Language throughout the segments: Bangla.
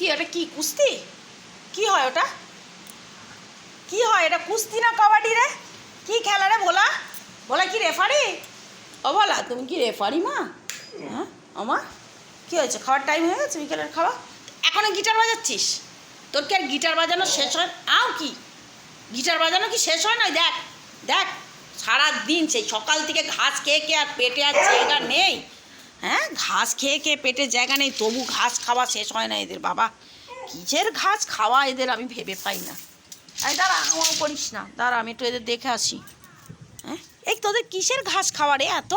কি ওটা কি, কুস্তি? কি হয় ওটা? কি হয় এটা, কুস্তি না কাবাডি রে? কি খেলা রে ভোলা? ভোলা কি রেফারি? ও ভোলা, তুমি কি রেফারি মা? হ্যাঁ আমা কি হয়েছে, খাওয়ার টাইম হয়ে গেছে বিকেলের খাওয়া এখনও গিটার বাজাচ্ছিস? তোর কি আর গিটার বাজানো শেষ হয়? আও কি? গিটার বাজানো কি শেষ হয় না দেখ দেখ সারা দিন সেই সকাল থেকে ঘাস খেয়ে খেয়ে আর পেটে আর জায়গা নেই। হ্যাঁ ঘাস খেয়ে খেয়ে পেটে জায়গা নেই, তবু ঘাস খাওয়া শেষ হয় না এদের, বাবা। কিসের ঘাস খাওয়া এদের, আমি ভেবে পাই না। এই দাঁড়া আমাও করিস না। দাঁড়া, আমি একটু এদের দেখে আসি। হ্যাঁ এই তোদের কিসের ঘাস খাওয়া রে এত?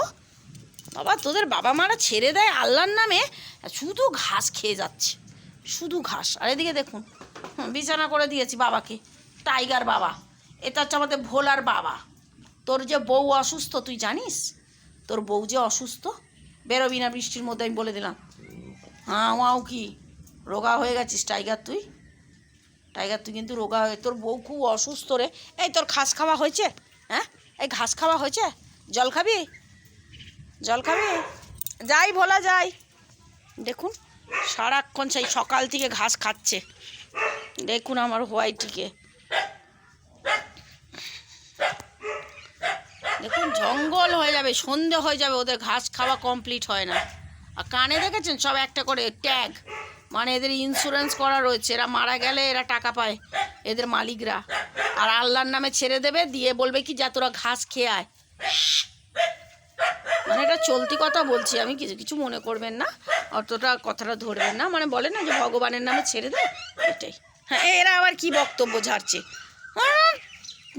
বাবা, তোদের বাবা মারা ছেড়ে দেয় আল্লাহর নামে, শুধু ঘাস খেয়ে যাচ্ছে। শুধু ঘাস। আর এদিকে দেখুন বিছানা করে দিয়েছি বাবাকে। টাইগার বাবা, এটা হচ্ছে আমাদের ভোলার বাবা। তোর যে বউ অসুস্থ, তুই জানিস? তোর বউ যে অসুস্থ বেরোবি না বৃষ্টির মধ্যে, আমি বলে দিলাম। হ্যাঁ আমাও কি? রোগা হয়ে গেছিস, টাইগার তুই? টাইগার তুই কিন্তু রোগা হয়ে, তোর বউ খুব অসুস্থ রে। এই তোর ঘাস খাওয়া হয়েছে? হ্যাঁ? এই ঘাস খাওয়া হয়েছে? জল খাবি? জল খাবি? যাই ভোলা, যাই। দেখুন, সারাক্ষণ সেই সকাল থেকে ঘাস খাচ্ছে। দেখুন আমার হোয়াইটিকে দেখুন জঙ্গল হয়ে যাবে, সন্ধে হয়ে যাবে, ওদের ঘাস খাওয়া কমপ্লিট হয় না। আর কানে দেখেছেন? সব একটা করে ট্যাগ মানে এদের ইন্স্যুরেন্স করা রয়েছে। এরা মারা গেলে এরা টাকা পায়, এদের মালিকরা। আর আল্লাহর নামে ছেড়ে দেবে, দিয়ে বলবে কি, যা, তোরা ঘাস খেয়ে আয়। মানে এটা চলতি কথা বলছি আমি, কিছু কিছু মনে করবেন না। অতটা কথাটা ধরবেন না। মানে বলে না যে, ভগবানের নামে ছেড়ে দে, এটাই। হ্যাঁ এরা আবার কি বক্তব্য ঝাড়ছে?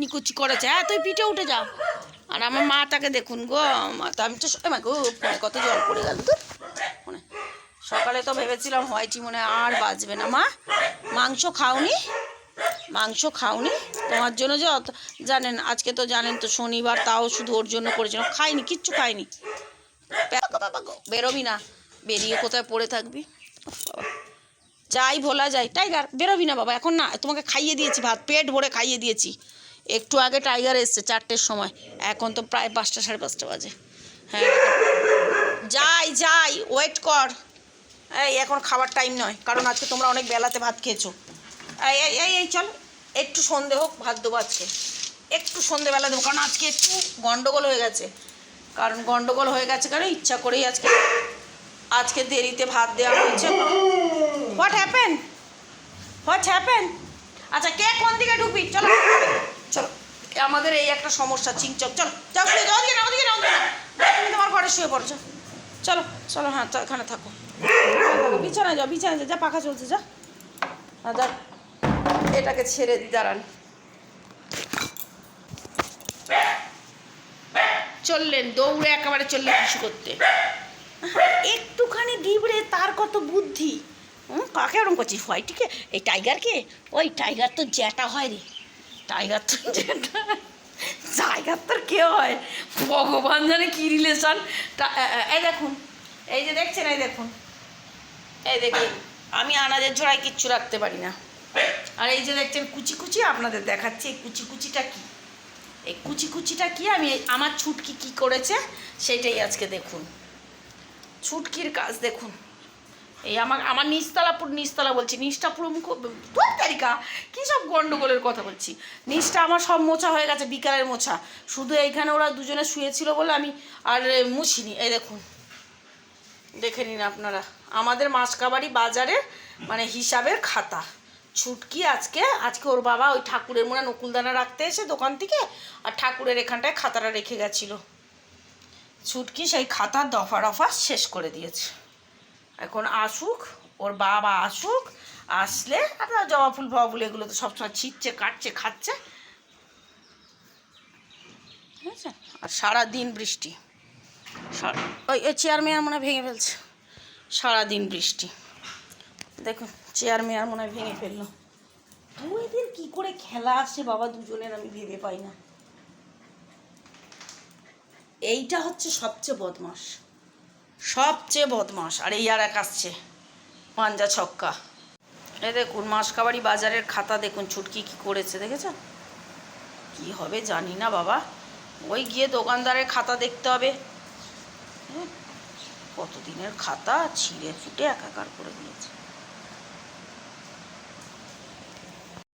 নিকুচি করেছে। হ্যাঁ তুই পিঠে উঠে যা। আর আমার মা তাকে দেখুন গো তো আমি তো এ মা গো, ফোনে কত জল পড়ে গেল তো। ফোনে। সকালে তো ভেবেছিলাম হোয়াইটি মনে আর বাজবে না। মা, মাংস খাওনি? মাংস খাওনি? তোমার জন্য যে অত জানেন, আজকে তো জানেন তো শনিবার, তাও শুধু ওর জন্য করেছিলাম। খাইনি, কিচ্ছু খাইনি। বেরোবি না। বেরিয়ে কোথায় পড়ে থাকবি? যাই ভোলা যাই। টাইগার, বেরোবি না বাবা, এখন না, তোমাকে খাইয়ে দিয়েছি ভাত, পেট ভরে খাইয়ে দিয়েছি। একটু আগে টাইগার এসছে চারটের সময়। এখন তো প্রায় পাঁচটা, সাড়ে পাঁচটা বাজে। হ্যাঁ। যাই যাই ওয়েট কর। এই, এখন খাবার টাইম নয়, কারণ আজকে তোমরা অনেক বেলাতে ভাত খেয়েছো। এই এই এই চল, একটু সন্ধে হোক, ভাত দেবো আজকে। একটু সন্ধেবেলা দেবো, কারণ আজকে একটু গন্ডগোল হয়ে গেছে। কারণ গন্ডগোল হয়ে গেছে কারণ ইচ্ছা করেই আজকে আজকে দেরিতে ভাত দেওয়া হয়েছে। হোয়াট হ্যাপেন হোয়াট হ্যাপেন আচ্ছা কে কোন দিকে ঢুকবি? চলো। আমাদের এই একটা সমস্যা, চিংচক। চলো, যাও শুয়ে যাও, ওদিকে না তুমি তোমার ঘরে শুয়ে পড়ছো। চলো চলো হ্যাঁ এখানে থাকো। বিছানায় যাও বিছানায় যাও, যা, পাখা চলছে, যা। আর যা এটাকে ছেড়ে দাঁড়ান। চললেন, দৌড়ে একেবারে চললেন কিছু করতে। একটুখানি ডিবরে তার কত বুদ্ধি। কাকে ওরম করছিস? হোয়াইটিকে? এই টাইগারকে? ওই টাইগার তো জ্যাটা হয় রে। টাইগার তো জ্যাটা টাইগার তোর কে হয়? ভগবান জানে কী রিলেশন এই দেখুন, এই যে দেখছেন, এই দেখুন। এই দেখুন, আমি আনাজের ঝোড়ায় কিচ্ছু রাখতে পারি না। আর এই যে দেখছেন, কুচি কুচি আপনাদের দেখাচ্ছি, এই কুচি কুচিটা কি? এই কুচি কুচিটা কি? আমি আমার ছুটকি কি করেছে? সেটাই আজকে দেখুন। ছুটকির কাজ দেখুন। এই আমার আমার নিচতলাপুর নিচতলা বলছি, নিচটা পুরো মুখ তোর তারিকা কী সব গন্ডগোলের কথা বলছি। নিচটা আমার সব মোছা হয়ে গেছে, বিকালের মোছা। শুধু এইখানে ওরা দুজনে শুয়েছিল বলে আমি আর মুছিনি। এই দেখুন, দেখে নিন আপনারা। আমাদের মাসকাবাড়ি বাজারে মানে হিসাবের খাতা। ছুটকি আজকে আজকে ওর বাবা ওই ঠাকুরের মনে নকুলদানা রাখতে এসে দোকান থেকে আর ঠাকুরের এখানটায় খাতাটা রেখে গেছিল। ছুটকি সেই খাতার দফা রফা শেষ করে দিয়েছে। এখন আসুক ওর বাবা আসুক আসলে আপনার জবা ফুল ফবা ফুল এগুলো তো সবসময় ছিটছে কাটছে খাচ্ছে। ঠিক আছে আর সারা দিন বৃষ্টি ওই ওই চেয়ার মেয়ার মনে হয় ভেঙে ফেলছে। সারাদিন বৃষ্টি। দেখুন চেয়ার মেয়ার মনে হয় ভেঙে ফেলল। দুই দিন কী করে খেলা আসে বাবা দুজনের আমি ভেবে পাই না। এইটা হচ্ছে সবচেয়ে বদমাস সবচেয়ে বদমাস আর এই আর এক আসছে। পাঞ্জা ছক্কা। এ দেখুন মাসকাবাড়ি বাজারের খাতা দেখুন ছুটকি কি করেছে দেখেছেন? কি হবে জানি না বাবা। ওই গিয়ে দোকানদারের খাতা দেখতে হবে। হ্যাঁ, কতদিনের খাতা? ছিঁড়ে ফুটে একাকার করে দিয়েছে।